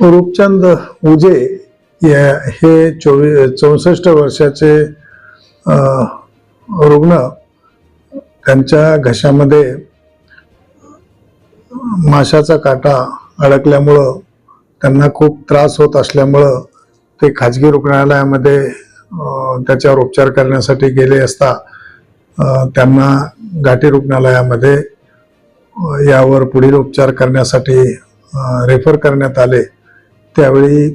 रूपचंद उजे या- हे चोवी चौसष्ट वर्षाचे रुग्ण त्यांच्या घशामध्ये माशाचा काटा अडकल्यामुळं त्यांना खूप त्रास होत असल्यामुळं ते खाजगी रुग्णालयामध्ये त्याच्यावर उपचार करण्यासाठी गेले असता त्यांना घाटी रुग्णालयामध्ये यावर पुढील उपचार करण्यासाठी रेफर करण्यात आले. त्यावेळी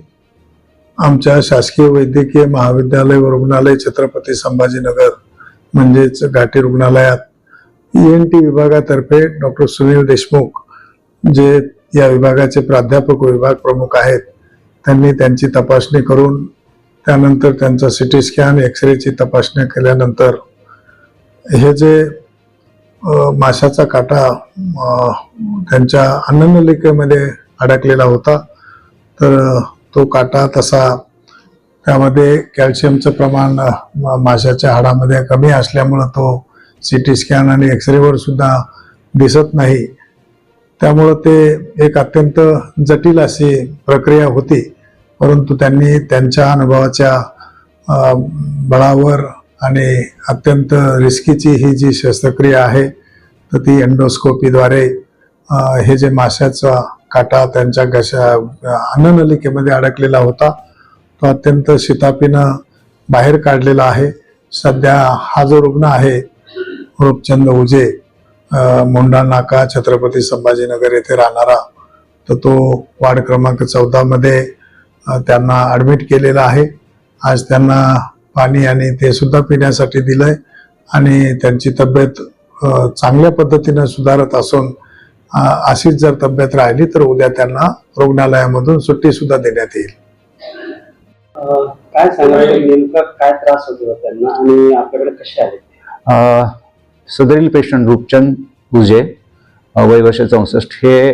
आमच्या शासकीय वैद्यकीय महाविद्यालय व रुग्णालय छत्रपती संभाजीनगर म्हणजेच घाटी रुग्णालयात ई एन टी विभागातर्फे डॉक्टर सुनील देशमुख जे या विभागाचे प्राध्यापक विभाग प्रमुख आहेत त्यांनी त्यांची तपासणी करून त्यानंतर त्यांचा सी टी स्कॅन एक्सरेची तपासणी केल्यानंतर हे जे माशाचा काटा त्यांच्या अन्ननलिकेमध्ये अडकलेला होता तर तो काटा तसा त्यामध्ये कॅल्शियमचं प्रमाण माशाच्या हाडामध्ये कमी असल्यामुळं तो सी टी स्कॅन आणि एक्सरेवर सुद्धा दिसत नाही. त्यामुळं ते एक अत्यंत जटिल अशी प्रक्रिया होती. परंतु त्यांनी त्यांच्या अनुभवाच्या बळावर आणि अत्यंत रिस्कीची ही जी शस्त्रक्रिया आहे तर ती एंडोस्कोपीद्वारे हे जे माशाचा काटा त्यांच्या घशा अन्ननलिकेमध्ये अडकलेला होता. तो अत्यंत शितापीनं बाहेर काढलेला आहे. सध्या हा जो रुग्ण आहे रूपचंद उजे मुंडा नाका छत्रपती संभाजीनगर येथे राहणारा तर तो वार्ड क्रमांक चौदामध्ये त्यांना ॲडमिट केलेला आहे. आज त्यांना पाणी आणि ते सुद्धा पिण्यासाठी दिलंय आणि त्यांची तब्येत चांगल्या पद्धतीनं सुधारत असून अशीच जर तब्येत राहिली तर उद्या त्यांना रुग्णालयामधून सुट्टी सुद्धा देण्यात येईल. काय सांगाल? नेमका काय त्रास होत होता त्यांना आणि आपल्याकडे कसे आले? सदरील पेशंट रूपचंद गुजे वय वर्ष चौसष्ट. हे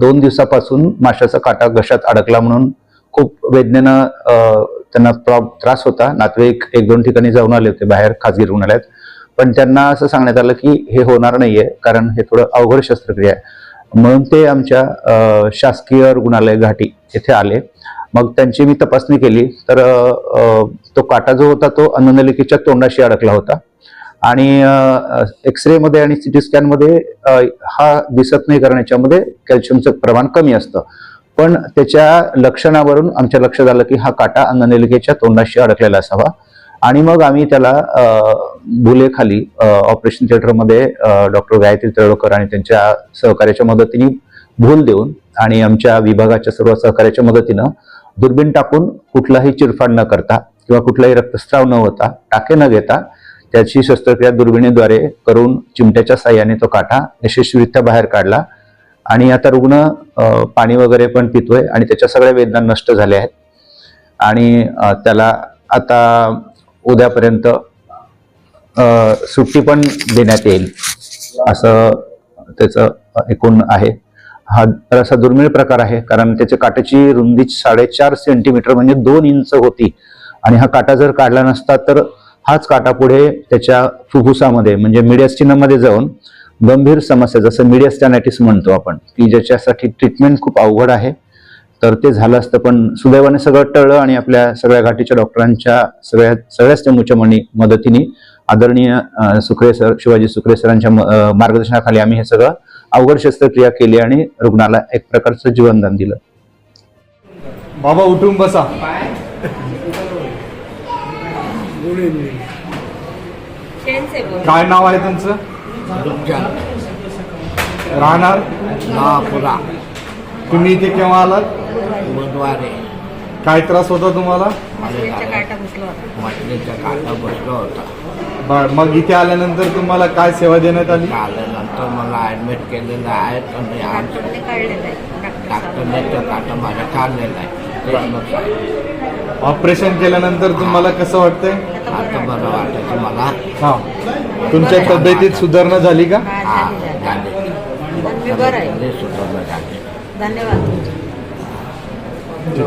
दोन दिवसापासून माशाचा काटा घशात अडकला म्हणून खूप वेदनेनं त्यांना त्रास होता. नातेवाईक एक दोन ठिकाणी जाऊन आले होते बाहेर खाजगी रुग्णालयात. पण त्यांना असं सांगण्यात आलं की हे होणार नाहीये कारण हे थोडं अवघड शस्त्रक्रिया आहे. म्हणून ते आमच्या शासकीय रुग्णालय घाटी येथे आले. मग त्यांची मी तपासणी केली. तर तो काटा जो होता तो अन्ननलिकेच्या तोंडाशी अडकला होता. आणि एक्सरे मध्ये आणि सिटी स्कॅनमध्ये हा दिसत नाही कारण याच्यामध्ये कॅल्शियमचं प्रमाण कमी असतं. पण त्याच्या लक्षणावरून आमच्या लक्षात आलं की हा काटा अन्ननलिकेच्या तोंडाशी अडकलेला असावा. आणि मग आम्ही त्याला भुलेखाली ऑपरेशन थिएटरमध्ये डॉक्टर गायत्री तळोकर आणि त्यांच्या सहकार्याच्या मदतीने भूल देऊन आणि आमच्या विभागाच्या सर्व सहकार्याच्या मदतीनं दुर्बीण टाकून कुठलाही चिरफाड न करता किंवा कुठलाही रक्तस्राव न होता टाके न घेता त्याची शस्त्रक्रिया दुर्बिणीद्वारे करून चिमट्याच्या साह्याने तो काटा यशस्वीरित्या बाहेर काढला. आणि आता रुग्ण पाणी वगैरे पण पितोय आणि त्याच्या सगळ्या वेदना नष्ट झाल्या आहेत. आणि त्याला आता उद्यापर्यंत सुट्टी पण देण्यात येईल असं त्याचं एकूण आहे. हा असा दुर्मिळ प्रकार आहे कारण त्याच्या काट्याची रुंदी साडेचार सेंटीमीटर म्हणजे दोन इंच होती. आणि हा काटा जर काढला नसता तर हाच काटा पुढे त्याच्या फुफ्फुसामध्ये म्हणजे मिडियास्टिनामध्ये जाऊन गंभीर समस्या जसं मिडियास्टॅनायटिस म्हणतो आपण की ज्याच्यासाठी ट्रीटमेंट खूप अवघड आहे. तर ते झालं असतं पण सुदैवाने सगळं टळलं आणि आपल्या सगळ्या घाटीच्या डॉक्टरांच्या सगळ्या सगळ्याच चमूचमणी मदतीने आदरणीय सुखरे सर शिवाजी सुखरे सरांच्या मार्गदर्शनाखाली आम्ही हे सगळं अवघड शस्त्रक्रिया केली आणि रुग्णाला एक प्रकारचं जीवनदान दिलं. बाबा उठून बसा. काय नाव आहे तुमचं? राहणार? तुम्ही इथे केव्हा आलात? बुधवारी. काय त्रास होता तुम्हाला? मटणीचा काटा बसला होता. बर मग इथे आल्यानंतर तुम्हाला काय सेवा देण्यात आली? आल्यानंतर मला ऍडमिट केलेलं आहे आणि आज डॉक्टरने तो काटा माझा काढलेला आहे. तेच मग सांगितलं. ऑपरेशन केल्यानंतर तुम्हाला कसं वाटतंय? आता बरं वाटायचं मला हा. तुमच्या तब्येतीत सुधारणा झाली का? हा झाले मी बरं आहे. सुधारणा झाली. धन्यवाद। तुमचे